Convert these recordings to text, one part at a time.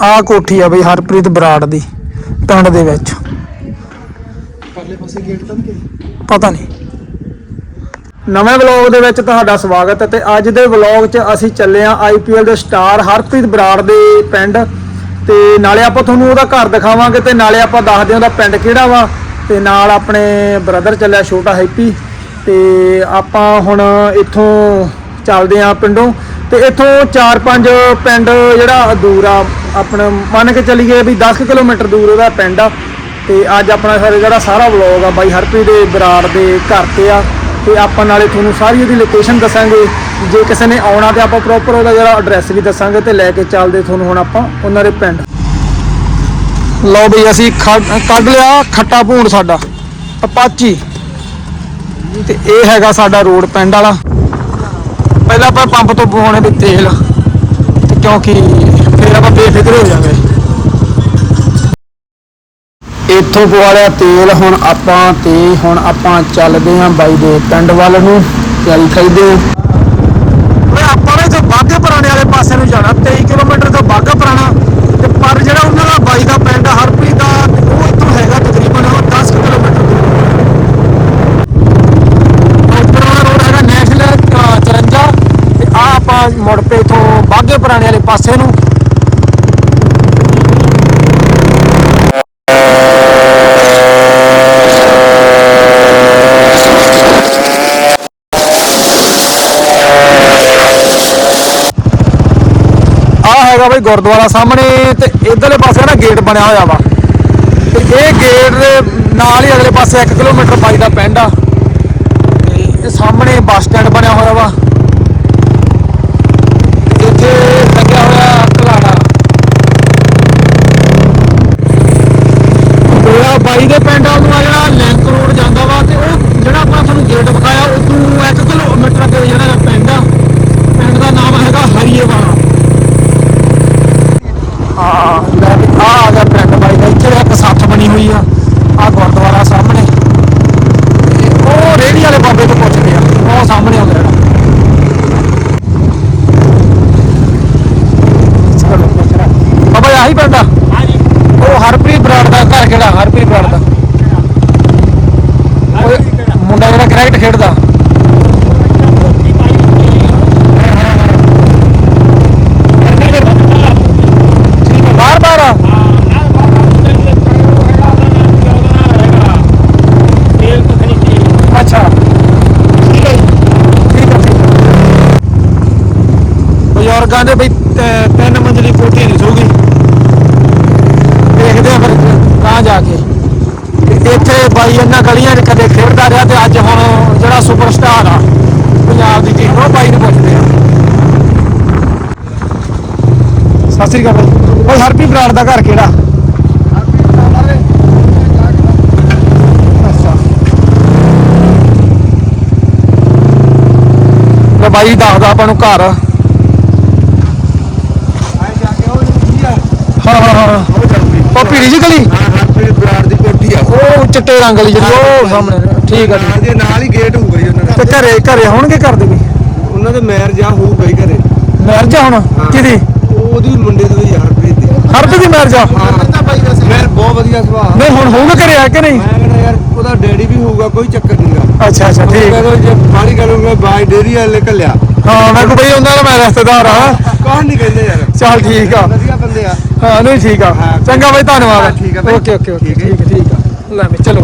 ਆਹ ਕੋਠੀ ਆ ਬਈ ਹਰਪ੍ਰੀਤ ਬਰਾੜ ਦੀ ਪਿੰਡ ਦੇ ਵਿੱਚ। ਪਰਲੇ ਪਾਸੇ ਗੇਟ ਤਾਂ ਨਹੀਂ ਪਤਾ ਨਹੀਂ। ਨਵੇਂ ਵਲੌਗ ਦੇ ਵਿੱਚ ਤੁਹਾਡਾ ਸਵਾਗਤ ਹੈ ਤੇ ਅੱਜ ਦੇ ਵਲੌਗ 'ਚ ਅਸੀਂ ਚੱਲੇ ਆ ਆਈਪੀਐਲ ਦੇ ਸਟਾਰ ਹਰਪ੍ਰੀਤ ਬਰਾੜ ਦੇ ਪਿੰਡ ਤੇ ਨਾਲੇ ਆਪਾਂ ਤੁਹਾਨੂੰ ਉਹਦਾ ਘਰ ਦਿਖਾਵਾਂਗੇ ਤੇ ਨਾਲੇ ਆਪਾਂ ਦੱਸਦੇ ਹਾਂ ਉਹਦਾ ਪਿੰਡ ਕਿਹੜਾ ਵਾ ਤੇ ਨਾਲ ਆਪਣੇ ਬ੍ਰਦਰ ਚੱਲਿਆ ਛੋਟਾ ਹੈਪੀ ਤੇ ਆਪਾਂ ਹੁਣ ਇੱਥੋਂ ਚੱਲਦੇ ਆ ਪਿੰਡੋਂ ਤੇ ਇੱਥੋਂ 4-5 ਪਿੰਡ ਜਿਹੜਾ ਦੂਰ ਆ, ਆਪਣਾ ਮੰਨ ਕੇ ਚੱਲੀਏ ਵੀ 10 ਕੁ ਕਿਲੋਮੀਟਰ ਦੂਰ ਉਹਦਾ ਪਿੰਡ ਆ। ਤੇ ਅੱਜ ਆਪਣਾ ਸਾਰੇ ਜਿਹੜਾ ਸਾਰਾ ਵਲੌਗ ਆ ਬਾਈ ਹਰਪ੍ਰੀਤ ਦੇ ਬਰਾੜ ਦੇ ਘਰ ਤੇ ਆ। ਤੇ ਆਪਾਂ ਨਾਲੇ ਤੁਹਾਨੂੰ ਸਾਰੀ ਉਹਦੀ ਲੋਕੇਸ਼ਨ ਦੱਸਾਂਗੇ। ਜੇ ਕਿਸੇ ਨੇ ਆਉਣਾ ਤੇ ਆਪਾਂ ਪ੍ਰੋਪਰ ਉਹਦਾ ਜਿਹੜਾ ਐਡਰੈਸ ਵੀ ਦੱਸਾਂਗੇ ਤੇ ਲੈ ਕੇ ਚੱਲਦੇ ਤੁਹਾਨੂੰ ਹੁਣ ਆਪਾਂ ਉਹਨਾਂ ਦੇ ਪਿੰਡ। ਲਓ ਬਈ ਅਸੀਂ ਖੱਡ- ਕੱਢ ਲਿਆ ਖੱਟਾ ਭੂੰਡ ਸਾਡਾ, ਅਪਾਚੀ। ਤੇ ਇਹ ਹੈਗਾ ਸਾਡਾ ਰੋਡ ਪਿੰਡ ਵਾਲਾ। ਪਹਿਲਾਂ ਆਪਾਂ ਪੰਪ ਤੋਂ ਪਵਾਉਣੇ ਵੀ ਤੇਲ ਕਿਉਂਕਿ ਫਿਰ ਆਪਾਂ ਬੇਫਿਕਰ ਹੋ ਜਾਵਾਂਗੇ। ਇੱਥੋਂ ਪਵਾ ਲਿਆ ਤੇਲ, ਹੁਣ ਆਪਾਂ ਤੇ ਹੁਣ ਆਪਾਂ ਚੱਲਦੇ ਆਂ ਬਾਈ ਦੇ ਪਿੰਡ ਵੱਲ ਨੂੰ ਚੱਲ ਖਈਦੇ ਆਂ ਓਏ, ਆਪਾਂ ਨੇ ਜੋ ਬਾਗੇ ਪੁਰਾਣੇ ਵਾਲੇ ਪਾਸੇ ਨੂੰ ਜਾਣਾ 23 ਕਿਲੋਮੀਟਰ ਤੋਂ ਬਾਗਾ ਪੁਰਾਣਾ ਤੇ ਪਰ ਜਿਹੜਾ ਉਹਨਾਂ ਦਾ ਬਾਈ ਦਾ ਪਿੰਡ ਆ, ਹਰਪ੍ਰੀਤ ਦਾ ਤੇ ਉਹ ਇੱਥੋਂ ਹੈਗਾ ਤਕਰੀਬਨ 10 ਕੁ ਕਿਲੋਮੀਟਰ ਦੂਰ ਉੱਪਰ ਵਾਲਾ ਰੋਡ ਹੈਗਾ ਨੈਸ਼ਨਲ 54 ਤੇ ਆ ਆਪਾਂ ਮੁੜ ਪਏ ਇਥੋਂ ਬਾਗੇ ਪੁਰਾਣੇ ਵਾਲੇ ਪਾਸੇ ਨੂੰ। ਆ ਹੈਗਾ ਬਈ ਗੁਰਦੁਆਰਾ ਸਾਹਮਣੇ ਤੇ ਇਧਰਲੇ ਪਾਸੇ ਨਾ ਗੇਟ ਬਣਿਆ ਹੋਇਆ ਵਾ। ਤੇ ਇਹ ਗੇਟ ਦੇ ਨਾਲ ਹੀ ਅਗਲੇ ਪਾਸੇ 1 ਕਿਲੋਮੀਟਰ ਬਾਈ ਦਾ ਪਿੰਡ ਆ। ਤੇ ਇਹ ਸਾਹਮਣੇ ਬੱਸ ਸਟੈਂਡ ਬਣਿਆ ਹੋਇਆ ਵਾ ਤੇ ਇੱਥੇ ਲੱਗਿਆ ਹੋਇਆ ਕਲਾੜਾ ਮੇਰਾ ਬਾਈ ਦੇ ਪਿੰਡ ਵੱਲ ਨੂੰ ਆ ਜਿਹੜਾ ਲਿੰਕ ਰੋਡ ਜਾਂਦਾ ਵਾ ਤੇ ਉਹ ਜਿਹੜਾ ਆਪਾਂ ਤੁਹਾਨੂੰ ਗੇਟ ਵਿਖਾਇਆ ਉਦੋਂ 1 ਕਿਲੋਮੀਟਰ ਅੱਗੇ ਜਿਹੜਾ ਇਹਦਾ ਪਿੰਡ ਆ ਪਿੰਡ ਦਾ ਨਾਮ ਹੈਗਾ ਹਰੀਏਵਾਲਾ ਆ ਲੈ ਵੀ ਆ ਆ ਗਿਆ ਪਿੰਡ ਬਾਈ ਦਾ ਇੱਥੇ ਇੱਕ ਸੱਥ ਬਣੀ ਹੋਈ ਆ ਆ ਗੁਰਦੁਆਰਾ ਸਾਹਮਣੇ ਤੇ ਉਹ ਰੇੜੀ ਵਾਲੇ ਬਾਬੇ ਤੋਂ ਪੁੱਛਦੇ ਆ ਉਹ ਸਾਹਮਣੇ ਆ ਜਿਹੜਾ ਚਲੋ ਪੁੱਛਣਾ ਬਾਬਾ ਆਹੀ ਪਿੰਡ ਆ ਉਹ ਹਰਪ੍ਰੀਤ ਬਰਾੜ ਦਾ ਘਰ ਕਿਹੜਾ ਹਰਪ੍ਰੀਤ ਬਰਾੜ ਦਾ ਉਹ ਮੁੰਡਾ ਜਿਹੜਾ ਕ੍ਰਿਕਟ ਖੇਡਦਾ ਬਾਰ ਬਾਰ ਆ ਅੱਛਾ ਠੀਕ ਹੈ ਜੀ। ਠੀਕ ਹੈ ਠੀਕ ਹੈ ਕਹਿੰਦੇ ਬਈ ਤਿੰਨ ਮੰਜ਼ਲੀ ਕੋਠੀ ਨਹੀਂ ਸੂਗੀ। ਦੇਖਦੇ ਆ ਫਿਰ ਕਹਾਂ ਜਾ ਕੇ। ਇੱਥੇ ਬਾਈ ਇਹਨਾਂ ਗਲੀਆਂ 'ਚ ਕਦੇ ਖੇਡਦਾ ਰਿਹਾ ਤੇ ਅੱਜ ਹੁਣ ਜਿਹੜਾ ਸੁਪਰਸਟਾਰ ਆ, ਪੰਜਾਬ ਦੀ ਟੀਮ ਉਹ ਬਾਈ ਨੂੰ ਪੁੱਛਦੇ ਆ। ਸਤਿ ਸ੍ਰੀ ਅਕਾਲ ਬਾਈ। ਓਏ ਹਰਪੀ ਬਰਾੜ ਦਾ ਘਰ ਕਿਹੜਾ? ਬਾਈ, ਦੱਸਦਾ ਆਪਾਂ ਨੂੰ ਘਰ ਹਾਂ ਹਾਂ ਹਾਂ ਉਹ ਪੀੜੀ ਜੀ ਗਲੀ? ਹਰਪ੍ਰੀਤ ਬਰਾੜ ਦੀ ਕੋਠੀ ਆ। ਉਹ ਚਿੱਟੇ ਰੰਗ ਵਾਲੀ ਜਿਹੜੀ। ਉਹ ਸਾਹਮਣੇ। ਠੀਕ ਆ ਜੀ। ਨਾਲ ਦੇ ਨਾਲ ਹੀ ਗੇਟ ਹੋਊਗਾ ਜੀ ਉਹਨਾਂ ਤੇ ਦਾ ਘਰੇ ਘਰੇ ਹੋਣਗੇ ਘਰ ਦੇ ਵੀ? ਉਹਨਾਂ ਦੇ ਮੈਰਿਜ ਆ ਹੋਊਗਾ ਹੀ ਘਰੇ। ਮੈਰਿਜ ਆ ਹੁਣ? ਕਿਹਦੀ? ਉਹਦੀ ਮੁੰਡੇ ਦੀ ਹੋਈ ਆ ਹਰਪ੍ਰੀਤ ਦੀ। ਹਰਪ੍ਰੀਤ ਦੀ ਮੈਰਿਜ ਆ? ਮੈਂ ਬਹੁਤ ਵਧੀਆ ਸੁਭਾਅ ਨਹੀਂ ਹੁਣ ਹੋਊਗਾ ਘਰੇ ਆ ਕਿ ਨਹੀਂ? ਮੈਂ ਕਹਿੰਦਾ ਯਾਰ ਉਹਦਾ ਡੈਡੀ ਵੀ ਹੋਊਗਾ ਕੋਈ ਚੱਕਰ ਨਹੀਂਗਾ ਅੱਛਾ ਅੱਛਾ ਠੀਕ। ਆ। ਕਹਿੰਦਾ ਜੇ ਪਾਣੀ ਕਰੂੰਗਾ ਬਾਈ ਡੇਰੀ ਵਾਲੇ ਕੱਲਿਆ ਹਾਂ ਮੈਂ ਕੋ ਬਈ ਉਹਨਾਂ ਦਾ ਮੈਂ ਰਿਸ਼ਤੇਦਾਰ ਆ। ਕੌਣ ਨਹੀਂ ਕਹਿੰਦੇ ਯਾਰ? ਚੱਲ ਠੀਕ ਆ। ਵਧੀਆ ਬੰਦੇ ਆ। ਹਾਂ ਨਹੀਂ ਠੀਕ ਆ। ਹਾਂ। ਚੰਗਾ ਬਈ ਧੰਨਵਾਦ। ਠੀਕ ਆ ਬਾਈ। ਓਕੇ ਓਕੇ ਓਕੇ ਠੀਕ। ਠੀਕ ਹੈ ਠੀਕ ਆ। ਲੈ ਮੈਂ ਚਲੋ।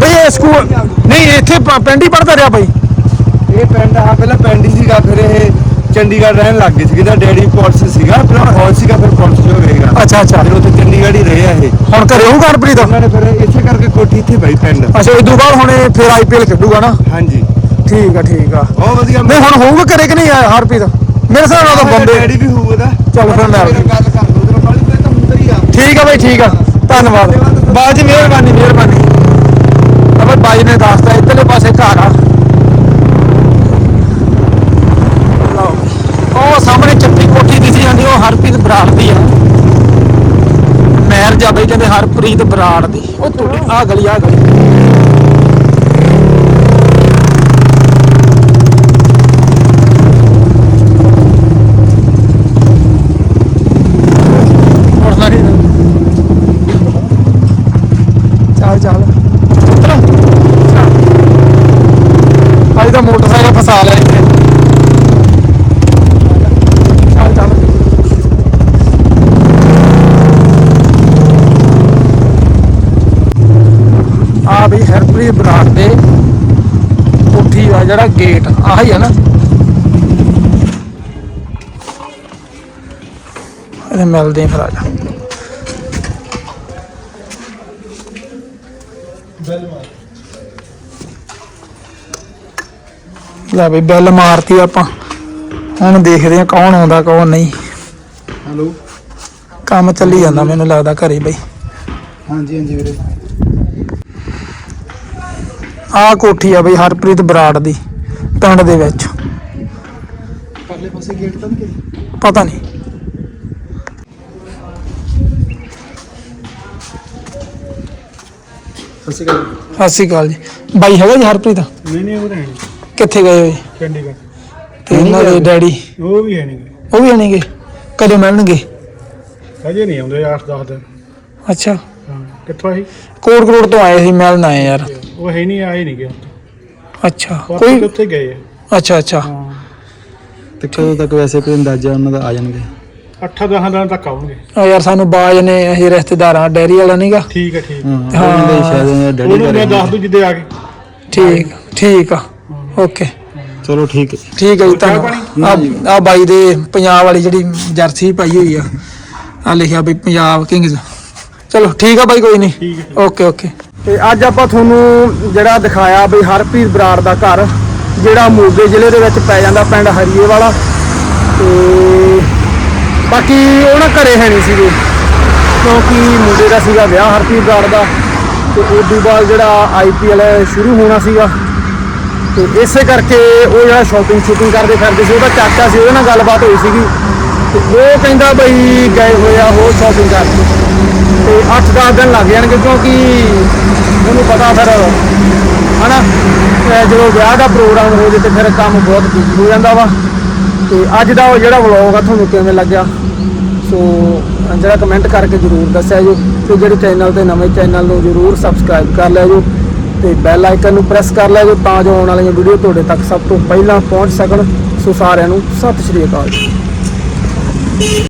ਬਈ ਇਹ ਸਕੂਲ ਨਹੀਂ ਇੱਥੇ ਪ- ਪਿੰਡ ਹੀ ਪੜਦਾ ਰਿਹਾ ਬਈ। ਇਹ ਪਿੰਡ ਆ ਪਹਿਲਾਂ ਪਿੰਡ ਹੀ ਸੀਗਾ ਫਿਰ ਇਹ ਚੰਡੀਗੜ੍ਹ ਰਹਿਣ ਲੱਗ ਗਏ ਸੀਗੇ। ਤਾਂ ਡੈਡੀ ਪੁਲਿਸ ਸੀਗਾ ਪਹਿਲਾਂ ਫੌਜ ਸੀਗਾ ਫਿਰ ਪੁਲਿਸ ਹੋ ਗਏਗਾ ਅੱਛਾ ਅੱਛਾ। ਫਿਰ ਉੱਥੇ ਚੰਡੀਗੜ੍ਹ ਹੀ ਰਹੇ ਆ ਇਹ। ਹੁਣ ਘਰੇ ਹੋਊਗਾ ਹਰਪ੍ਰੀਤ? ਉਹਨਾਂ ਨੇ ਫਿਰ ਇਸੇ ਕਰਕੇ ਕੋਠੀ ਇੱਥੇ ਬਾਈ ਪਿੰਡ। ਅੱਛਾ ਇਦੋਂ ਬਾਅਦ ਹੁਣ ਇਹ ਫਿਰ ਆਈਪੀਐਲ ਖੇਡੂਗਾ ਨਾ? ਹਾਂਜੀ। ਠੀਕ ਆ ਠੀਕ ਆ। ਬਹੁਤ ਵਧੀਆ। ਨਹੀਂ ਹੁਣ ਹੋਊਗਾ ਘਰੇ ਕਿ ਨਹੀਂ ਆ ਹਰਪ੍ਰੀਤ? ਮੇਰੇ ਹਿਸਾਬ ਨਾਲ ਤਾਂ ਬੰਦੇ ਡੈਡੀ ਵੀ ਹੋਊਗਾ ਚੱਲ ਫਿਰ ਮੈਂ- ਗੱਲ ਕਰ ਲਓ ਉਧਰ ਬਾਲੀ ਤੇ ਤਾਂ ਹੁੰਦਾ ਹੀ ਆ ਠੀਕ ਆ ਬਾਈ, ਠੀਕ ਆ। ਧੰਨਵਾਦ। ਬਾਜੀ ਮਿਹਰਬਾਨੀ ਮਿਹਰਬਾਨੀ। ਤਾਂ ਬਾਈ ਨੇ ਦੱਸਤਾ, ਇੱਧਰਲੇ ਪਾਸੇ ਘਰ ਆ। ਉਹ ਸਾਹਮਣੇ ਚੱਪੀ ਕੋਠੀ ਦਿਸੀ ਜਾਂਦੀ, ਉਹ ਹਰਪ੍ਰੀਤ ਬਰਾੜ ਦੀ ਆ। ਮਹਿਰ ਜਾ ਬਈ ਕਹਿੰਦੇ ਹਰਪ੍ਰੀਤ ਬਰਾੜ ਦੀ। ਉਹ ਤੁਹਾਡੀ ਆ ਗਲੀ ਆ ਗਲੀ। ਨਾਲ ਚੱਲ ਅੱਜ ਤਾਂ ਮੋਟਰਸਾਈਕਲ ਫਸਾ ਲਿਆ ਇੱਥੇ। ਚੱਲ ਚੱਲ ਆ ਵੀ ਹਰਪ੍ਰੀਤ ਬਰਾੜ ਦੇ ਉੱਠੀ ਆ ਜਿਹੜਾ ਗੇਟ ਆਹੀ ਆ ਨਾ। ਇਹਦੇ ਮਿਲਦੇ ਫਿਰ ਆ ਜਾ। ਲੈ ਬਈ ਬੈਲ ਮਾਰਤੀ ਆਪਾਂ। ਹੁਣ ਦੇਖਦੇ ਆ ਕੌਣ ਆਉਂਦਾ ਕੌਣ ਨਹੀਂ। ਹੈਲੋ ਕੰਮ ਚੱਲੀ ਜਾਂਦਾ ਮੈਨੂੰ ਲੱਗਦਾ ਘਰੇ ਬਈ। ਹਾਂਜੀ ਹਾਂਜੀ ਵੀਰੇ। ਆਹ ਕੋਠੀ ਆ ਬਈ ਹਰਪ੍ਰੀਤ ਬਰਾੜ ਦੀ ਪਿੰਡ ਦੇ ਵਿੱਚ। ਪਰਲੇ ਪਾਸੇ ਗੇਟ ਤਾਂ ਨਹੀਂ ਪਤਾ ਨਹੀਂ। ਸਸੀ ਗੱਲ ਸਤਿ ਸ਼੍ਰੀ ਅਕਾਲ ਜੀ। ਬਾਈ ਹੈਗਾ ਜੀ ਹਰਪ੍ਰੀਤ? ਨਹੀਂ ਨਹੀਂ ਉਹ ਤਾਂ ਹੈ ਨਹੀਂ। ਕਿੱਥੇ ਗਏ ਹੋਏ? ਚੰਡੀਗੜ੍ਹ। ਤੇ ਇਹਨਾਂ ਦੇ ਡੈਡੀ? ਉਹ ਵੀ ਹੈ ਨਹੀਂ ਉਹ ਵੀ ਆਣਗੇ ਕਦੋਂ ਮਿਲਣਗੇ? ਅਜੇ ਨਹੀਂ ਆਉਂਦੇ 8-10 ਦਿਨ। ਅੱਛਾ। ਹਾਂ ਕਿੱਥੋਂ ਆਈ ਕੋਟ ਕਰੋੜ ਤੋਂ ਆਏ ਸੀ ਮਿਲਣ ਆਏ ਯਾਰ। ਉਹ ਹੈ ਨਹੀਂ ਆਏ ਨਹੀਂ ਗਿਆ ਅੱਛਾ ਕੋਈ ਕੋਈ ਉੱਥੇ ਗਏ ਆ? ਅੱਛਾ ਅੱਛਾ। ਤੇ ਕਦੋਂ ਤੱਕ ਵੈਸੇ ਕੋਈ ਅੰਦਾਜ਼ਾ ਉਹਨਾਂ ਦਾ ਆ ਜਾਣਗੇ? 8-10 ਦਿਨ ਤੱਕ ਆਉਣਗੇ ਉਹ ਯਾਰ ਸਾਨੂੰ ਬਾਜ ਨੇ ਅਸੀਂ ਰਿਸ਼ਤੇਦਾਰਾਂ ਡੈਰੀ ਵਾਲਾ ਨਹੀਂਗਾ ਠੀਕ ਹੈ ਠੀਕ ਹਾਂ। ਹਾਂ। ਉਹਨਾਂ ਦੇ ਸ਼ਾਇਦ ਡੈਡੀ ਉਹਨੂੰ ਮੈਂ ਦੱਸ ਦੂੰ ਜਿੱਦੇ ਆ ਗਏ ਠੀਕ ਠੀਕ ਆ। ਓਕੇ। ਚਲੋ ਠੀਕ ਹੈ। ਠੀਕ ਹੈ ਜੀ ਚਾਹ ਤੁਹਾਨੂੰ ਆ ਬਾਈ ਦੇ ਪੰਜਾਬ ਵਾਲੀ ਜਿਹੜੀ ਜਰਸੀ ਪਾਈ ਹੋਈ ਆ ਆ ਲਿਖਿਆ ਬਈ ਪੰਜਾਬ ਕਿੰਗਸ ਚਲੋ ਠੀਕ ਆ ਬਾਈ ਕੋਈ ਨਹੀਂ। ਠੀਕ ਹੈ ਓਕੇ ਓਕੇ। ਤੇ ਅੱਜ ਆਪਾਂ ਤੁਹਾਨੂੰ ਜਿਹੜਾ ਦਿਖਾਇਆ ਬਈ ਹਰਪ੍ਰੀਤ ਬਰਾੜ ਦਾ ਘਰ ਜਿਹੜਾ ਮੋਗੇ ਜ਼ਿਲ੍ਹੇ ਦੇ ਵਿੱਚ ਪੈ ਜਾਂਦਾ ਪਿੰਡ ਹਰੀਏ ਵਾਲਾ। ਤੇ ਬਾਕੀ ਉਹ ਨਾ ਘਰੇ ਹੈ ਨਹੀਂ ਸੀਗੇ। ਕਿਉਂਕਿ ਮੁੰਡੇ ਦਾ ਸੀਗਾ ਵਿਆਹ ਹਰਪ੍ਰੀਤ ਬਰਾੜ ਦਾ। ਤੇ ਉਸ ਤੋਂ ਬਾਅਦ ਜਿਹੜਾ ਆਈਪੀਐਲ ਸ਼ੁਰੂ ਹੋਣਾ ਸੀਗਾ। ਤੇ ਇਸੇ ਕਰਕੇ ਉਹ ਜਿਹੜਾ ਸ਼ਾਪਿੰਗ ਸ਼ੂਟਿੰਗ ਕਰਦੇ ਫਿਰਦੇ ਸੀ, ਉਹਦਾ ਚਾਚਾ ਸੀ, ਉਹਦੇ ਨਾਲ ਗੱਲਬਾਤ ਹੋਈ ਸੀਗੀ। ਤੇ ਉਹ ਕਹਿੰਦਾ ਬਈ ਗਏ ਹੋਏ ਆ ਹੋਰ ਸ਼ਾਪਿੰਗ ਕਰਨ। ਤੇ 8-10 ਦਿਨ ਲੱਗ ਜਾਣਗੇ ਕਿਉਂਕਿ ਉਹਨੂੰ ਪਤਾ ਫਿਰ, ਹਨਾ ਅਹ ਜਦੋਂ ਵਿਆਹ ਦਾ ਪ੍ਰੋਗਰਾਮ ਹੋ ਜੇ ਤੇ ਫਿਰ ਕੰਮ ਬਹੁਤ ਬਿਜ਼ੀ ਹੋ ਜਾਂਦਾ ਵਾ। ਤੇ ਅੱਜ ਦਾ ਉਹ ਜਿਹੜਾ ਵਲੌਗ ਆ, ਤੁਹਾਨੂੰ ਕਿਵੇਂ ਲੱਗਿਆ? ਸੋ ਜਿਹੜਾ ਕਮੈਂਟ ਕਰਕੇ ਜਰੂਰ ਦੱਸਿਆ ਜੋ, ਤੇ ਜਿਹੜੇ ਚੈਨਲ ਤੇ ਨਵੇਂ ਚੈਨਲ ਨੂੰ ਜਰੂਰ ਸਬਸਕ੍ਰਾਈਬ ਕਰ ਲਿਆ ਜੋ, ਤੇ ਬੈਲ ਆਈਕਨ ਨੂੰ ਪ੍ਰੈਸ ਕਰ ਲਿਆ ਜੋ, ਤਾਂ ਜੋ ਆਉਣ ਵਾਲੀਆਂ ਵੀਡੀਓ ਤੁਹਾਡੇ ਤੱਕ ਸਭ ਤੋਂ ਪਹਿਲਾਂ ਪਹੁੰਚ ਸਕਣ। ਸੋ ਸਾਰਿਆਂ ਨੂੰ ਸਤਿ ਸ਼੍ਰੀ ਅਕਾਲ। ਜੀ